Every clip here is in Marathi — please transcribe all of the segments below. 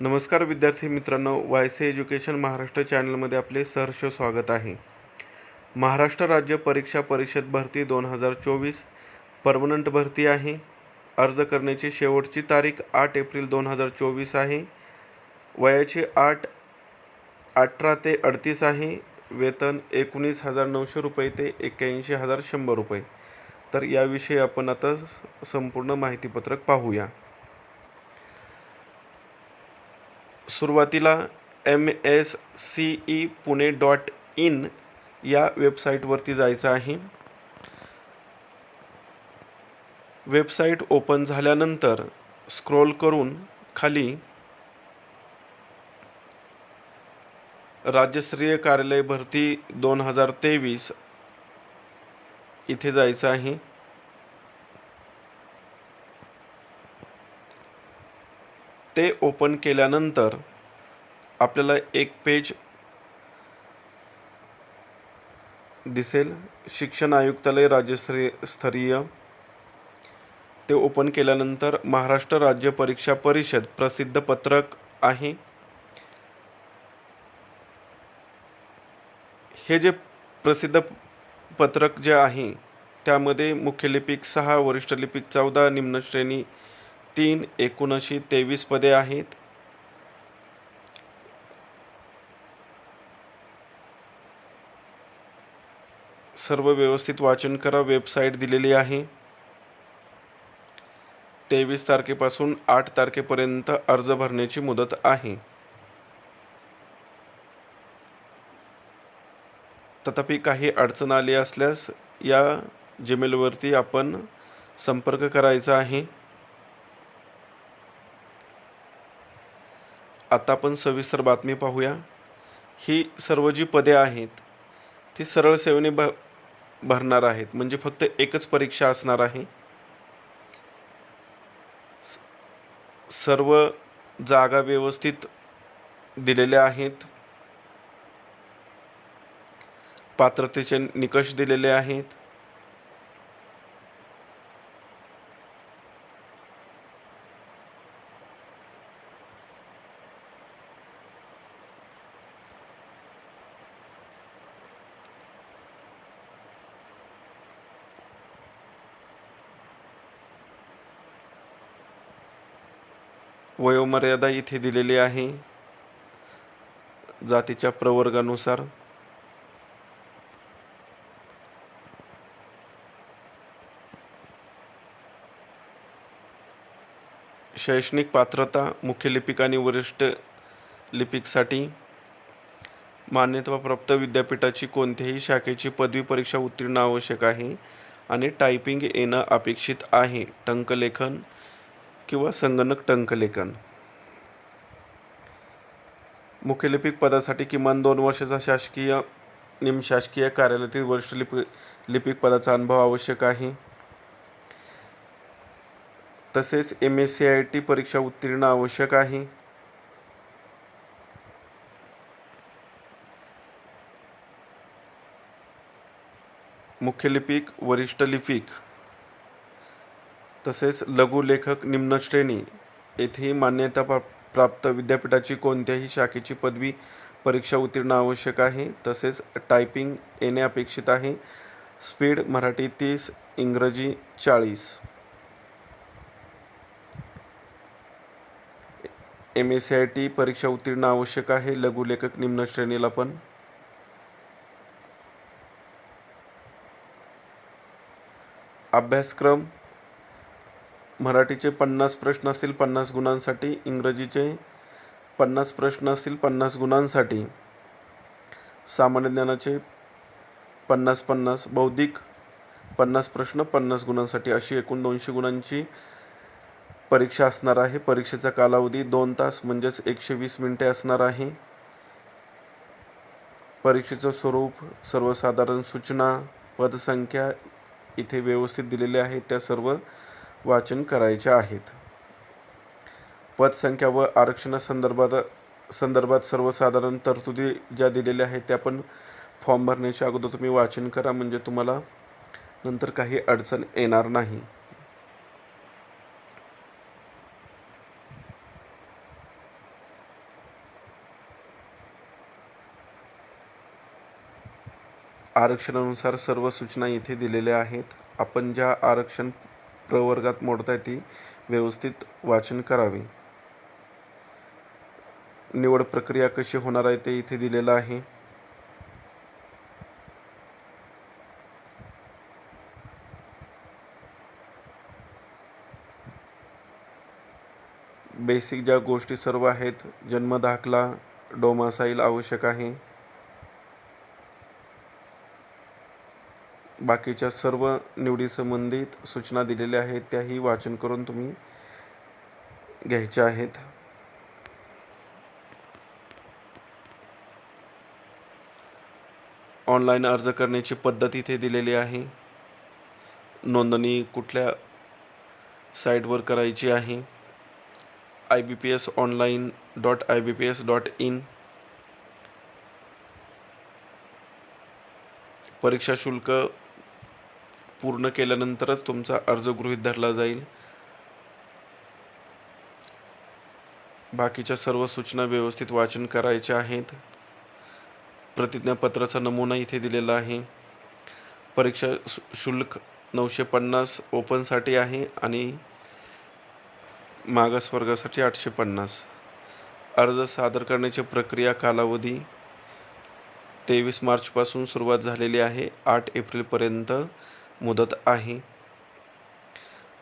नमस्कार विद्यार्थी मित्रांनो वाय सी एज्युकेशन महाराष्ट्र चॅनलमध्ये आपले सहर्ष स्वागत आहे. महाराष्ट्र राज्य परीक्षा परिषद भरती दोन हजार चोवीस परमनंट भरती आहे. अर्ज करण्याची शेवटची तारीख आठ एप्रिल दोन हजार चोवीस आहे. वयाची आठ अठरा ते अडतीस आहे. वेतन एकोणीस हजार नऊशे रुपये ते एक्क्याऐंशी हजार शंभर रुपये. तर याविषयी आपण आता संपूर्ण माहितीपत्रक पाहूया. सुरुवातीला M S C E Pune dot in या वेबसाईटवरती जायचं आहे. वेबसाईट ओपन झाल्यानंतर स्क्रोल करून खाली राज्यस्तरीय कार्यालय भरती दोन हजार तेवीस इथे जायचं आहे. ते ओपन केल्यानंतर आपल्याला एक पेज दिसेल. शिक्षण आयुक्तालय राज्यस्तरीय स्तरीय. ते ओपन केल्यानंतर महाराष्ट्र राज्य परीक्षा परिषद प्रसिद्ध पत्रक आहे. हे जे प्रसिद्ध पत्रक जे आहे त्यामध्ये मुख्य लिपिक सहा वरिष्ठ लिपिक चौदा निम्न श्रेणी तीन एकोणीसशे तेवीसमध्ये तेवीस पदे आहेत. सर्व व्यवस्थित वाचन करा वेबसाईट दिलेली आहे. तेवीस तारखेपासून आठ तारखेपर्यंत अर्ज भरण्याची मुदत आहे. तथापि काही अडचण आली असल्यास या जीमेलवरती आपण संपर्क करायचा आहे. आता आपण सविस्तर बातमी पाहूया. ही सर्व जी पदे आहेत ती सरळ सेवेने भ भरणार आहेत. म्हणजे फक्त एकच परीक्षा असणार आहे. सर्व जागा व्यवस्थित दिलेल्या आहेत. पात्रतेचे निकष दिलेले आहेत. वयोमर्यादा इथे दिलेली आहे. जातीच्या प्रवर्गानुसार. शैक्षणिक पात्रता मुख्य लिपिक आणि वरिष्ठ लिपिकसाठी मान्यताप्राप्त विद्यापीठाची कोणत्याही शाखेची पदवी परीक्षा उत्तीर्ण आवश्यक आहे आणि टायपिंग येणं अपेक्षित आहे. टंकलेखन किंवा संगणक टंकलेखन. मुख्यलिपिक पदासाठी किमान दोन वर्षाचा शासकीय निमशासकीय कार्यालयातील वरिष्ठ लिप लिपिक पदाचा अनुभव आवश्यक आहे. तसेच M S C I T परीक्षा उत्तीर्ण आवश्यक आहे. मुख्य लिपिक वरिष्ठ लिपिक तसेच लघुलेखक निम्न श्रेणी येथेही मान्यता प्रा- प्राप्त विद्यापीठाची कोणत्याही शाखेची पदवी परीक्षा उत्तीर्ण आवश्यक आहे. तसेच टायपिंग येणे अपेक्षित आहे. स्पीड मराठी तीस इंग्रजी चाळीस. M S C I T परीक्षा उत्तीर्ण आवश्यक आहे. लघुलेखक निम्न श्रेणीला पण. अभ्यासक्रम मराठीचे पन्नास प्रश्न असतील पन्नास गुणांसाठी इंग्रजीचे पन्नास प्रश्न असतील पन्नास गुणांसाठी. सामान्य ज्ञानाचे पन्नास पन्नास बौद्धिक पन्नास प्रश्न पन्नास गुणांसाठी. अशी एकूण दोनशे गुणांची परीक्षा असणार आहे. परीक्षेचा कालावधी दोन तास म्हणजेच एकशे वीस मिनिटे असणार आहे. परीक्षेचं स्वरूप सर्वसाधारण सूचना पदसंख्या इथे व्यवस्थित दिलेल्या आहेत त्या सर्व वाचन करायच्या आहेत. पदसंख्या व आरक्षणासंदर्भात संदर्भात सर्वसाधारण तरतुदी ज्या दिलेल्या आहेत त्या पण फॉर्म भरण्याच्या अगोदर तुम्ही वाचन करा म्हणजे तुम्हाला नंतर काही अडचण येणार नाही. आरक्षणानुसार सर्व सूचना येथे दिलेल्या आहेत. आपण ज्या आरक्षण प्रवर्गात मोडताय ती व्यवस्थित वाचन करावे. निवड प्रक्रिया कशी होणार आहे ते इथे दिलेलं आहे. बेसिक ज्या गोष्टी सर्व आहेत जन्म दाखला डोमासाईल आवश्यक आहे. बाकीच्या सर्व निवडीसंबंधित सूचना दिलेल्या आहेत त्याही वाचन करून तुम्ही घ्यायच्या आहेत. ऑनलाईन अर्ज करण्याची पद्धत इथे दिलेली आहे. नोंदणी कुठल्या साईटवर करायची आहे? I B P S online dot I B P S dot in परीक्षा शुल्क पूर्ण केल्यानंतरच तुमचा अर्ज गृहीत धरला जाईल. बाकीच्या सर्व सूचना व्यवस्थित वाचन करायच्या आहेत. प्रतिज्ञापत्राचा नमुना इथे दिलेला आहे. परीक्षा शु शुल्क नऊशे पन्नास ओपनसाठी आहे आणि मागासवर्गासाठी आठशे पन्नास. अर्ज सादर करण्याची प्रक्रिया कालावधी तेवीस मार्चपासून सुरुवात झालेली आहे आठ एप्रिलपर्यंत. मुदत आहे.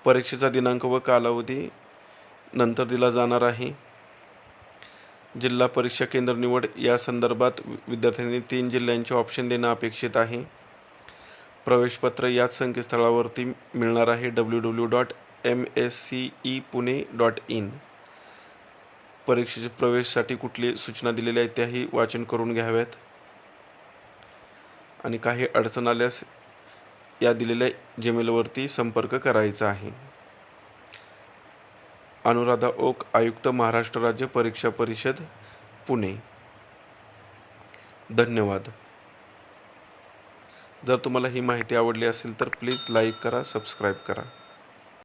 परीक्षेचा दिनांक व कालावधी नंतर दिला जाणार आहे. जिल्हा परीक्षा केंद्र निवड या संदर्भात विद्यार्थ्यांनी तीन जिल्ह्यांचे ऑप्शन देणं अपेक्षित आहे. प्रवेशपत्र याच संकेतस्थळावरती मिळणार आहे W W dot M S C E Pune dot in परीक्षेचे प्रवेशसाठी कुठली सूचना दिलेल्या आहेत त्याही वाचन करून घ्याव्यात. आणि काही अडचण आल्यास या दिलेल्या जीमेलवरती संपर्क करायचा आहे. अनुराधा ओक आयुक्त महाराष्ट्र राज्य परीक्षा परिषद पुणे. धन्यवाद. जर तुम्हाला ही माहिती आवडली असेल तर प्लीज लाईक करा सबस्क्राईब करा.